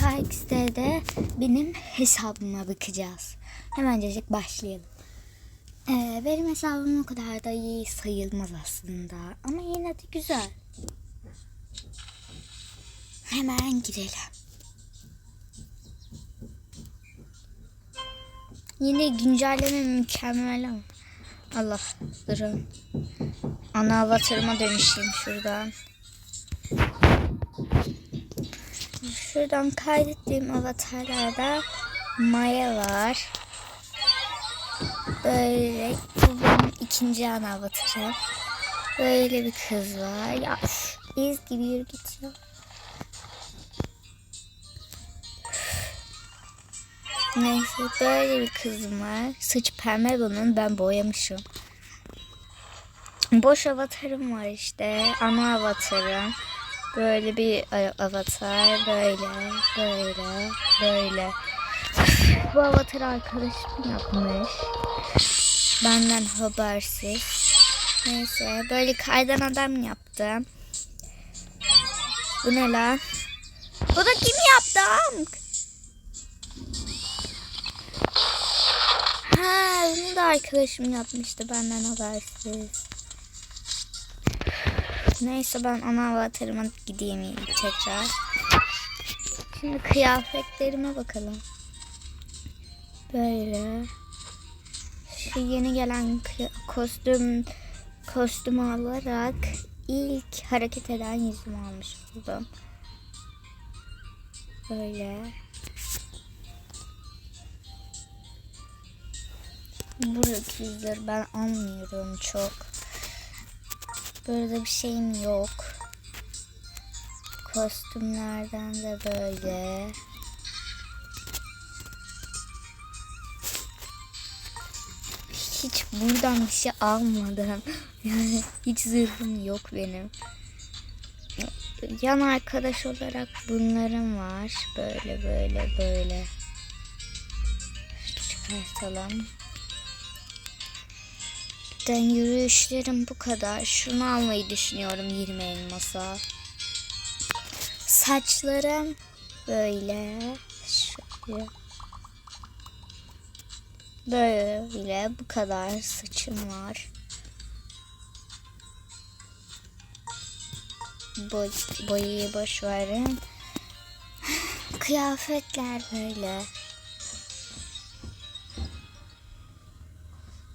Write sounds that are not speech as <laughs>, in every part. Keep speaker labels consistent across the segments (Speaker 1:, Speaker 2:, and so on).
Speaker 1: KX'de benim hesabıma bakacağız. Hemencecik başlayalım. Ee, benim hesabım o kadar da iyi sayılmaz aslında. Ama yine de güzel. Hemen girelim. Yine güncelleme mükemmel ama. Allah durun. Ana avatarıma dönüşeyim şuradan. Şuradan kaydettiğim avatarlarda Maya var. Böyle bu benim ikinci ana avatarım. Böyle bir kız var. Ya iz gibi yürü git. Neyse böyle bir kızım var. Saç pembe bunun ben boyamışım. Boş avatarım var işte. Ana avatarım. Böyle bir avatar. Böyle, böyle, böyle. Bu avatar arkadaşım yapmış. Benden habersiz. Neyse böyle kaydan adam yaptım. Bu ne lan? Bu da kim yaptı? amk? Ha, bunu da arkadaşım yapmıştı benden habersiz. Neyse ben ana avatarıma gideyim tekrar. Şimdi kıyafetlerime bakalım. Böyle. Şu yeni gelen kostüm kostümü alarak ilk hareket eden yüzümü almış buldum. Böyle. Buradaki yüzleri ben almıyorum çok. Burada bir şeyim yok. Kostümlerden de böyle. Hiç buradan bir şey almadım. Yani <laughs> hiç zırhım yok benim. Yan arkadaş olarak bunlarım var. Böyle böyle böyle. Çıkartalım. Ben yürüyüşlerim bu kadar. Şunu almayı düşünüyorum 20 elmasa. Saçlarım böyle. Şöyle. Böyle bu kadar saçım var. Boy, boyayı boş verin. <sighs> Kıyafetler böyle.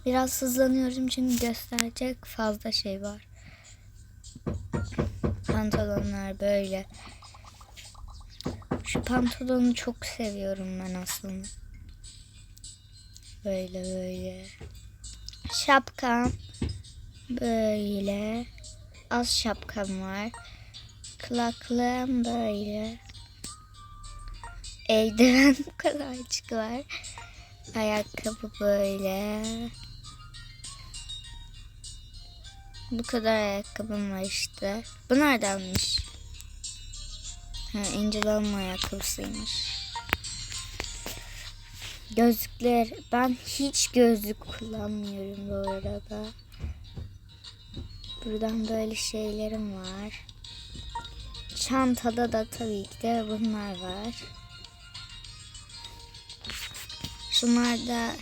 Speaker 1: Biraz hızlanıyorum çünkü gösterecek fazla şey var. Pantolonlar böyle. Şu pantolonu çok seviyorum ben aslında. Böyle böyle. Şapkam böyle. Az şapkam var. Kulaklığım böyle. Eldiven <laughs> bu kadarcık var. Ayakkabı böyle. Bu kadar ayakkabım var işte. Bu neredenmiş? Ha, Angel Alma ayakkabısıymış. Gözlükler. Ben hiç gözlük kullanmıyorum bu arada. Buradan böyle şeylerim var. Çantada da tabii ki de bunlar var. Şunlar da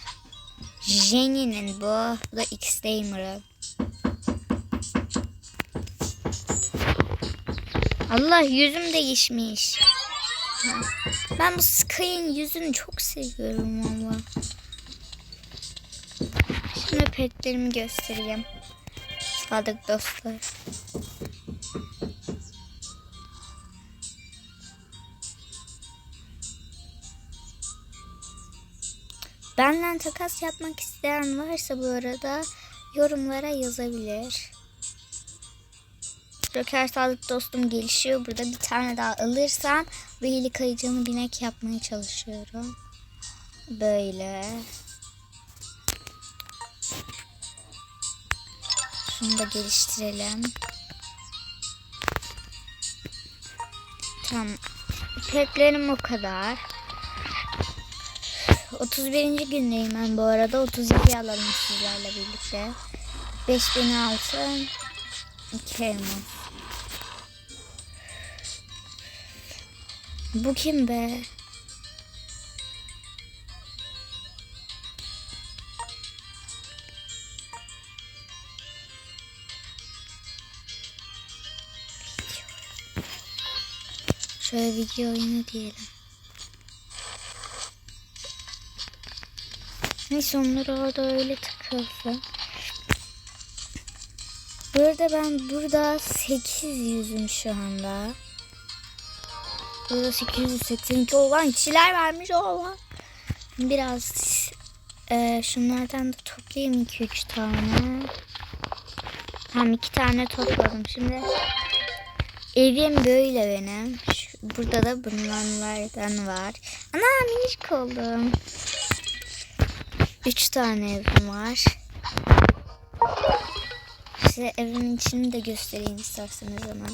Speaker 1: Jenny'nin bu. Bu da X-Damer'ın. Allah yüzüm değişmiş. Ben bu Sky'ın yüzünü çok seviyorum valla. Şimdi petlerimi göstereyim. Sadık dostlar. Benden takas yapmak isteyen varsa bu arada yorumlara yazabilir. Joker sağlık dostum gelişiyor. Burada bir tane daha alırsam Veli kayıcını binek yapmaya çalışıyorum. Böyle. Şunu da geliştirelim. Tamam. Petlerim o kadar. 31. gündeyim ben bu arada. 32 alalım sizlerle birlikte. 5000 altın. 2 elma. Bu kim be? Şöyle video oyunu diyelim. Neyse onları orada öyle tıkılsın. Burada ben burada 800'üm şu anda. Burada 882 olan kişiler vermiş olan. Biraz e, şunlardan da toplayayım 2-3 tane. Tamam 2 tane topladım. Şimdi evim böyle benim. Şu- burada da bunlardan var. Ana minik oldum. 3 tane evim var. Size evimin içini de göstereyim isterseniz hemen.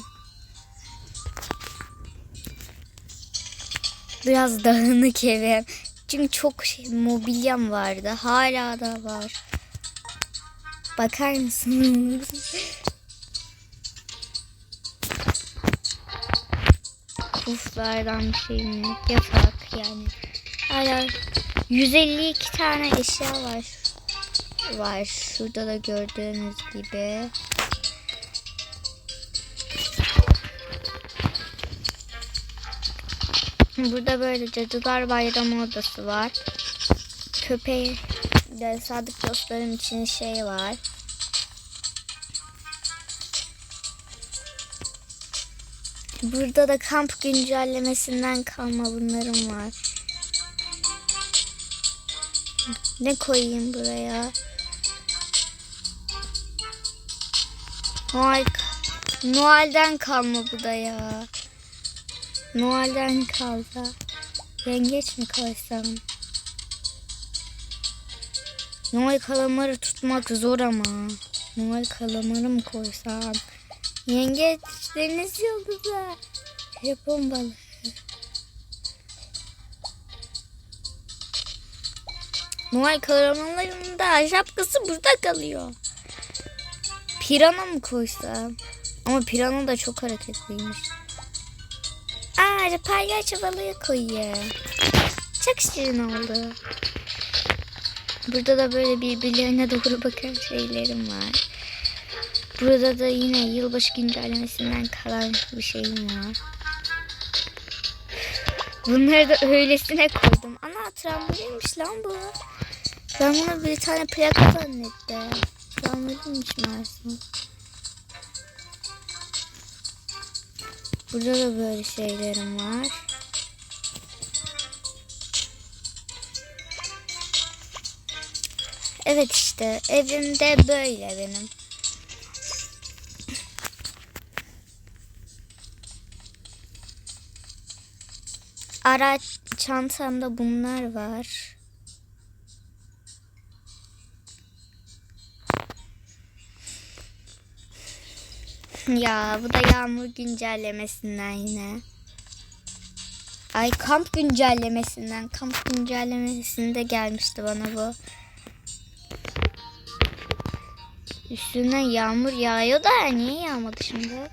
Speaker 1: Biraz dağınık evim. Çünkü çok şey, mobilyam vardı. Hala da var. Bakar mısınız? Puflardan bir şey mi? Yapak yani. Hala 152 tane eşya var. Var. Şurada da gördüğünüz gibi. Burada böyle Cadılar Bayramı odası var. Köpeği de sadık dostlarım için şey var. Burada da kamp güncellemesinden kalma bunlarım var. Ne koyayım buraya? Noel, Noel'den kalma bu da ya. Noel'den kaldı. Yengeç mi koysam? Noel kalamarı tutmak zor ama. Noel kalamarı mı koysam? Yengeç deniz yıldızı. Japon balığı. Noel kahramanlarının da şapkası burada kalıyor. Pirana mı koysam? Ama pirana da çok hareketliymiş. Aa, palyaço balığı koyuyor. Çok şirin oldu. Burada da böyle birbirlerine doğru bakan şeylerim var. Burada da yine yılbaşı güncellemesinden kalan bir şeyim var. Bunları da öylesine koydum. Ana trambolinmiş lan bu. Ben bunu bir tane plaka zannettim. Trambolinmiş meğerse. Burada da böyle şeylerim var. Evet işte evimde böyle benim. Araç çantamda bunlar var. Ya bu da yağmur güncellemesinden yine. Ay kamp güncellemesinden. Kamp güncellemesinde gelmişti bana bu. Üstüne yağmur yağıyor da niye yağmadı şimdi?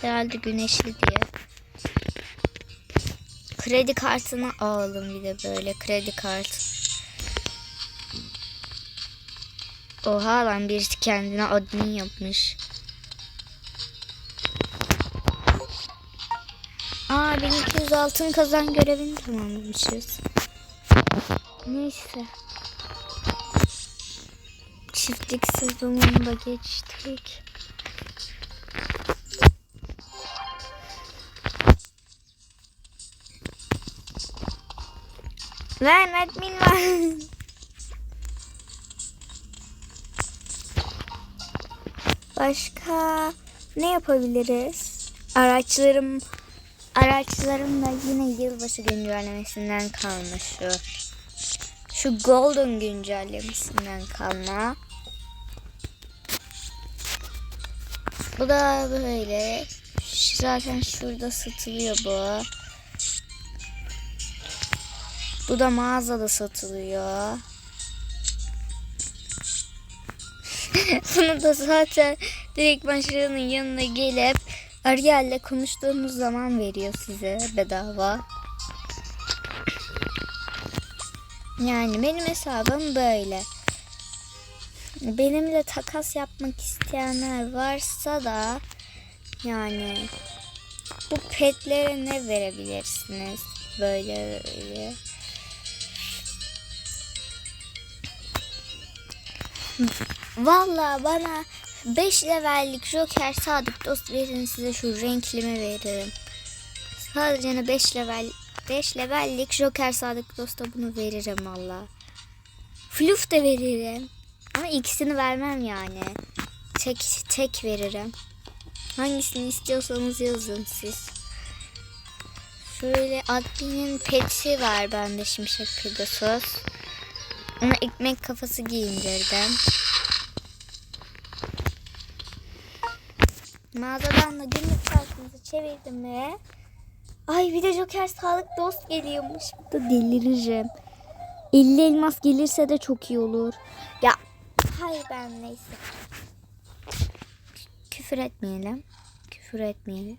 Speaker 1: Herhalde güneşli diye. Kredi kartını aldım bir de böyle kredi kartı. Oha lan birisi kendine admin yapmış. Aa 1200 altın kazan görevini tamamlamışız. Neyse. Çiftlik sezonunu da geçtik. Lan admin var. Başka ne yapabiliriz? Araçlarım araçlarım da yine yılbaşı güncellemesinden kalma şu. Şu golden güncellemesinden kalma. Bu da böyle. Zaten şurada satılıyor bu. Bu da mağazada satılıyor. <laughs> Bunu da zaten direkt başlarının yanına gelip Ariel'le konuştuğunuz zaman veriyor size bedava. Yani benim hesabım böyle. Benimle takas yapmak isteyenler varsa da yani bu petlere ne verebilirsiniz? Böyle böyle. Valla bana 5 levellik Joker Sadık Dost verin size şu renklimi veririm. Sadece 5 level 5 levellik Joker Sadık Dost'a bunu veririm valla. Fluf da veririm. Ama ikisini vermem yani. Tek tek veririm. Hangisini istiyorsanız yazın siz. Şöyle adminin peti var bende Şimşek Pegasus. Ona ekmek kafası giyindirdim. Mağazadan da günlük kartımızı çevirdim ve Ay bir de Joker sağlık dost geliyormuş. Da delireceğim. 50 elmas gelirse de çok iyi olur. Ya hayır ben neyse. Küfür etmeyelim. Küfür etmeyelim.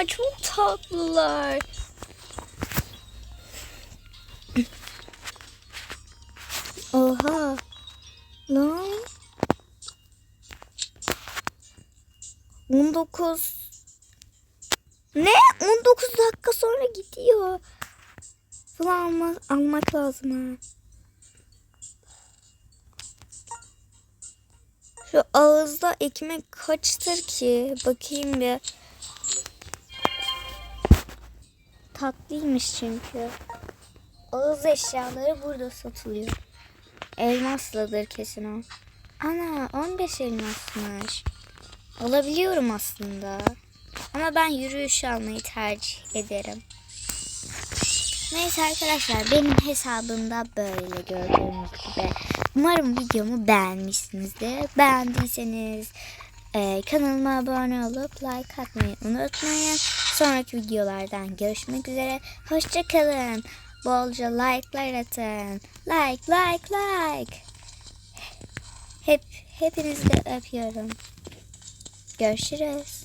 Speaker 1: Ya çok tatlılar. Oha. Lan. 19 ne? 19 dakika sonra gidiyor. Bunu almak, almak lazım ha. Şu ağızda ekmek kaçtır ki? Bakayım bir. Tatlıymış çünkü. Ağız eşyaları burada satılıyor. Elmaslıdır kesin o. Ana 15 elmasmış. Alabiliyorum aslında. Ama ben yürüyüş almayı tercih ederim. Neyse arkadaşlar benim hesabımda böyle gördüğünüz gibi. Umarım videomu beğenmişsinizdir. Beğendiyseniz e, kanalıma abone olup like atmayı unutmayın. Sonraki videolardan görüşmek üzere. Hoşçakalın. Bolca like'lar atın. Like like like. Hep hepinizi de öpüyorum. Görüşürüz.